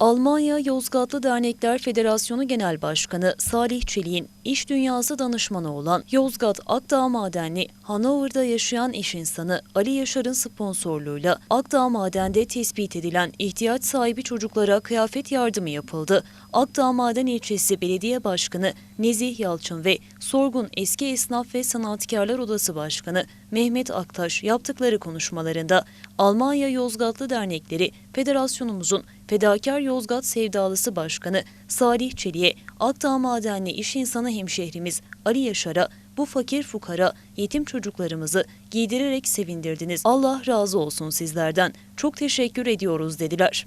Almanya Yozgatlı Dernekler Federasyonu Genel Başkanı Salih Çelik'in iş dünyası danışmanı olan Yozgat Akdağ Madenli Hanover'da yaşayan iş insanı Ali Yaşar'ın sponsorluğuyla Akdağ Maden'de tespit edilen ihtiyaç sahibi çocuklara kıyafet yardımı yapıldı. Akdağ Maden İlçesi Belediye Başkanı Nezih Yalçın ve Sorgun Eski Esnaf ve Sanatkarlar Odası Başkanı Mehmet Aktaş yaptıkları konuşmalarında Almanya Yozgatlı Dernekleri Federasyonumuzun Fedakar Yozgat Sevdalısı Başkanı Salih Çelik'e Akdağ Madenli iş insanı hemşehrimiz Ali Yaşar'a bu fakir fukara yetim çocuklarımızı giydirerek sevindirdiniz. Allah razı olsun sizlerden. Çok teşekkür ediyoruz dediler.